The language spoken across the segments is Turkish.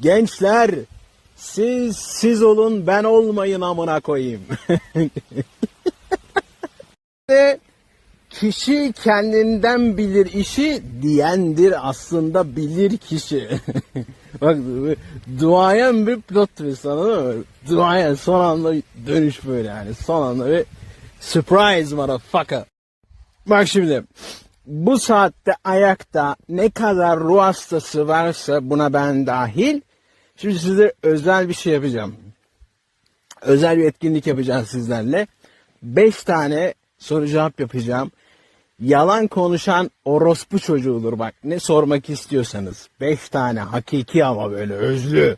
Gençler siz siz olun ben olmayın amına koyayım. Kişi kendinden bilir işi diyendir aslında bilir kişi. Bak duayen bir plot twist anladın mı? Duayen son anda dönüş böyle yani son anda bir surprise motherfucker. Bak şimdi bu saatte ayakta ne kadar ruh hastası varsa buna ben dahil. Şimdi size özel bir şey yapacağım. Özel bir etkinlik yapacağız sizlerle. Beş tane soru cevap yapacağım. Yalan konuşan orospu çocuğudur bak. Ne sormak istiyorsanız. Beş tane hakiki ama böyle özlü.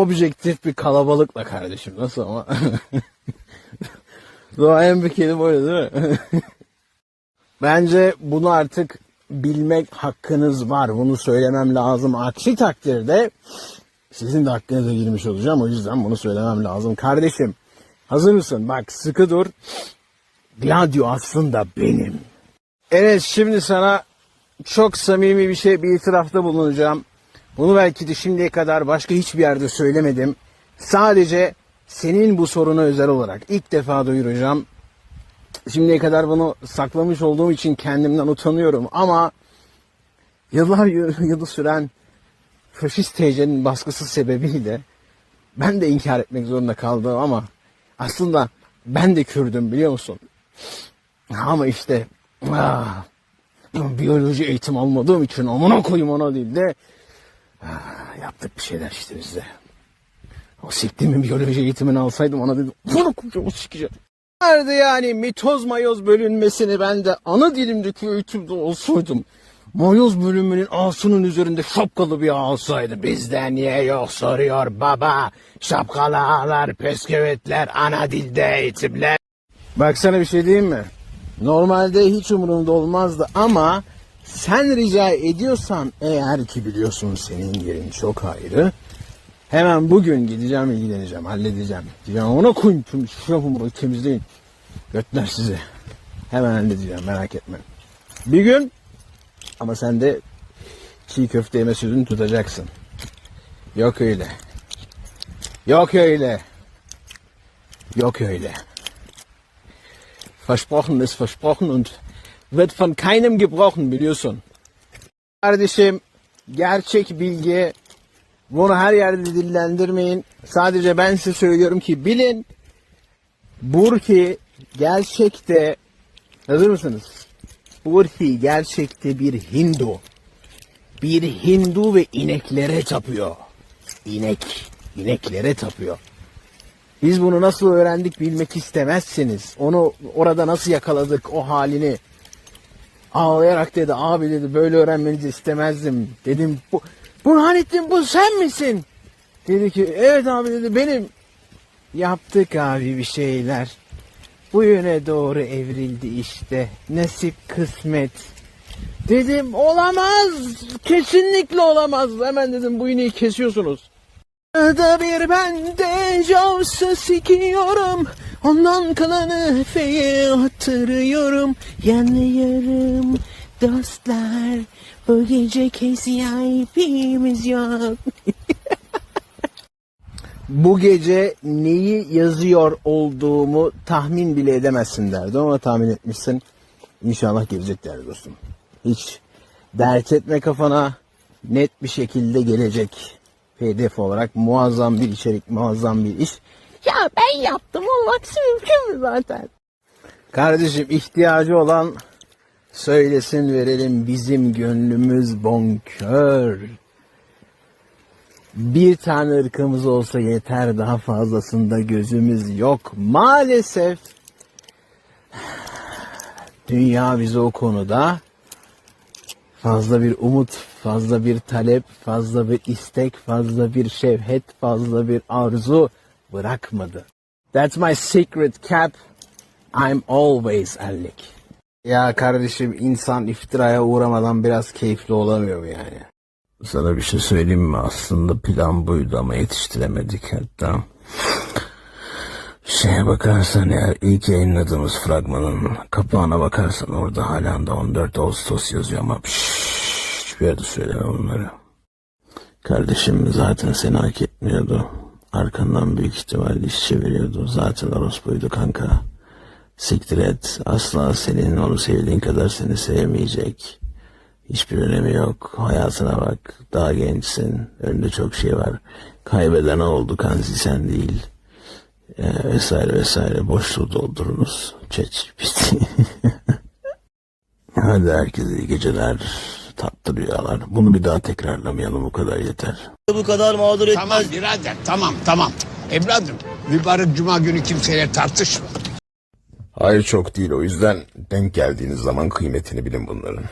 Objektif bir kalabalıkla kardeşim. Nasıl ama? Doğayan bir kelime öyle değil mi? Bence bunu artık bilmek hakkınız var. Bunu söylemem lazım. Aksi takdirde sizin de hakkınıza girmiş olacağım. O yüzden bunu söylemem lazım. Kardeşim hazır mısın? Bak sıkı dur. Gladio aslında benim. Evet şimdi sana çok samimi bir şey bir itirafta bulunacağım. Bunu belki de şimdiye kadar başka hiçbir yerde söylemedim. Sadece senin bu soruna özel olarak ilk defa duyuracağım. Şimdiye kadar bunu saklamış olduğum için kendimden utanıyorum ama yıllar yılı süren faşist TC'nin baskısı sebebiyle ben de inkar etmek zorunda kaldım ama aslında ben de Kürdüm biliyor musun? Ama işte ah, biyoloji eğitim almadığım için amına koyayım ona değil de yaptık bir şeyler işte biz de. O siktiğimin biyoloji eğitimini alsaydım ona dedim. Bunu koyacağım sikeceğim. Nerede yani mitoz mayoz bölünmesini ben de ana dilimdeki eğitimde olsaydım. Mayoz bölümünün ağasının üzerinde şapkalı bir ağa olsaydı. Bizde niye yok soruyor baba. Şapkalı ağalar, pesküvitler, ana dilde eğitimler. Bak sana bir şey diyeyim mi? Normalde hiç umurumda olmazdı ama sen rica ediyorsan eğer ki biliyorsun senin yerin çok ayrı. Hemen bugün gideceğim ilgileneceğim, halledeceğim. Diyeceğim ona koyun tüm şu yapın burayı temizleyin. Götler sizi. Hemen halledeceğim merak etme. Bir gün ama sen de çiğ köfte yeme sözünü tutacaksın. Yok öyle. Yok öyle. Yok öyle. Versprochen ist versprochen und wird von keinem gebrochen biliyorsun. Kardeşim gerçek bilgi bunu her yerde dillendirmeyin. Sadece ben size söylüyorum ki bilin. Burki gerçekte hazır mısınız? Burki gerçekte bir Hindu. Bir Hindu ve ineklere tapıyor. İnek, ineklere tapıyor. Biz bunu nasıl öğrendik bilmek istemezsiniz. Onu orada nasıl yakaladık o halini. Ağlayarak dedi abi dedi böyle öğrenmenizi istemezdim. Dedim bu Burhanettin bu sen misin? Dedi ki evet abi dedi benim. Yaptık abi bir şeyler. Bu yöne doğru evrildi işte. Nasip kısmet. Dedim olamaz. Kesinlikle olamaz. Hemen dedim bu iğneyi kesiyorsunuz. Da bir ben de Jaws'ı sikiyorum Ondan kalanı feye hatırlıyorum Yanıyorum dostlar Bu gece KCIP'miz yok Bu gece neyi yazıyor olduğumu tahmin bile edemezsin derdi ama tahmin etmişsin. İnşallah gelecek derdi dostum. Hiç dert etme kafana net bir şekilde gelecek. PDF olarak muazzam bir içerik, muazzam bir iş. Ya ben yaptım olması mümkün mü zaten? Kardeşim ihtiyacı olan söylesin verelim bizim gönlümüz bonkör. Bir tane ırkımız olsa yeter daha fazlasında gözümüz yok. Maalesef dünya bize o konuda fazla bir umut, fazla bir talep, fazla bir istek, fazla bir şevhet, fazla bir arzu bırakmadı. That's my secret cap. I'm always ellik. Ya kardeşim insan iftiraya uğramadan biraz keyifli olamıyor mu yani? Sana bir şey söyleyeyim mi? Aslında plan buydu ama yetiştiremedik hatta. Şeye bakarsan eğer ilk yayınladığımız fragmanın kapağına bakarsan orada hala da 14 Ağustos yazıyor ama pşşş, hiçbir yerde söyleme bunları. Kardeşim zaten seni hak etmiyordu. Arkandan büyük ihtimalle iş çeviriyordu. Zaten orospuydu kanka. Siktir et. Asla senin onu sevdiğin kadar seni sevmeyecek. Hiçbir önemi yok. Hayatına bak. Daha gençsin. Önünde çok şey var. Kaybeden oldu kanzi sen değil. Ee, vesaire vesaire. Boşluğu doldurunuz. Çeç. Hadi herkese iyi geceler. Tatlı rüyalar. Bunu bir daha tekrarlamayalım. Bu kadar yeter. bu kadar mağdur etmez. Tamam birader tamam tamam. Evladım mübarek cuma günü kimseyle tartışma. Hayır çok değil o yüzden denk geldiğiniz zaman kıymetini bilin bunların.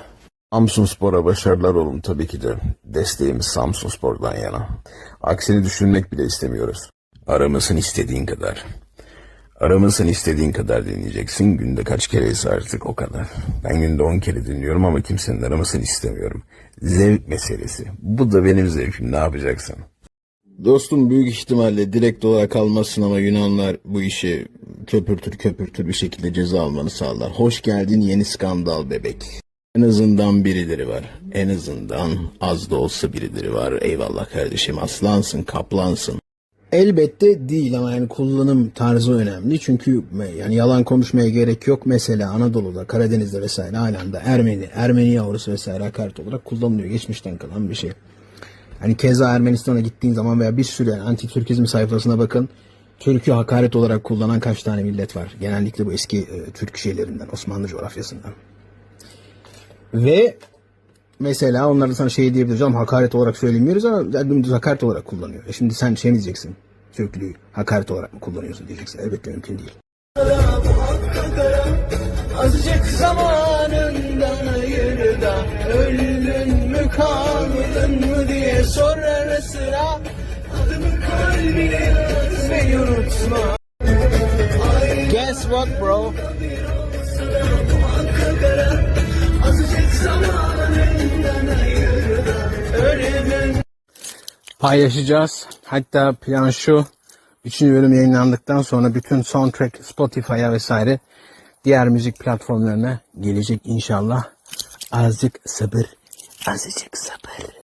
Samsun Spor'a başarılar olun tabii ki de. Desteğimiz Samsun Spor'dan yana. Aksini düşünmek bile istemiyoruz. Aramasın istediğin kadar. Aramasın istediğin kadar dinleyeceksin. Günde kaç kereyse artık o kadar. Ben günde 10 kere dinliyorum ama kimsenin aramasını istemiyorum. Zevk meselesi. Bu da benim zevkim ne yapacaksın? Dostum büyük ihtimalle direkt olarak almazsın ama Yunanlar bu işi köpürtür köpürtür bir şekilde ceza almanı sağlar. Hoş geldin yeni skandal bebek. En azından birileri var. En azından az da olsa birileri var. Eyvallah kardeşim aslansın kaplansın. Elbette değil ama yani kullanım tarzı önemli. Çünkü yani yalan konuşmaya gerek yok. Mesela Anadolu'da, Karadeniz'de vesaire halen de Ermeni, Ermeni yavrusu vesaire hakaret olarak kullanılıyor. Geçmişten kalan bir şey. Hani keza Ermenistan'a gittiğin zaman veya bir sürü yani anti-Türkizm sayfasına bakın. Türk'ü hakaret olarak kullanan kaç tane millet var. Genellikle bu eski e, Türk şeylerinden, Osmanlı coğrafyasından. Ve mesela onlar da sana şey diyebilir canım hakaret olarak söylemiyoruz ama dümdüz hakaret olarak kullanıyor. E şimdi sen şey mi diyeceksin? Türklüğü hakaret olarak mı kullanıyorsun diyeceksin. Elbette mümkün değil. Azıcık zamanından ayır da Öldün mü kaldın mı diye sor ara sıra Adımı kalbine yaz ve unutma Guess what bro? Paylaşacağız. Hatta plan şu. Üçüncü bölüm yayınlandıktan sonra bütün soundtrack Spotify'a vesaire diğer müzik platformlarına gelecek inşallah. Azıcık sabır. Azıcık sabır.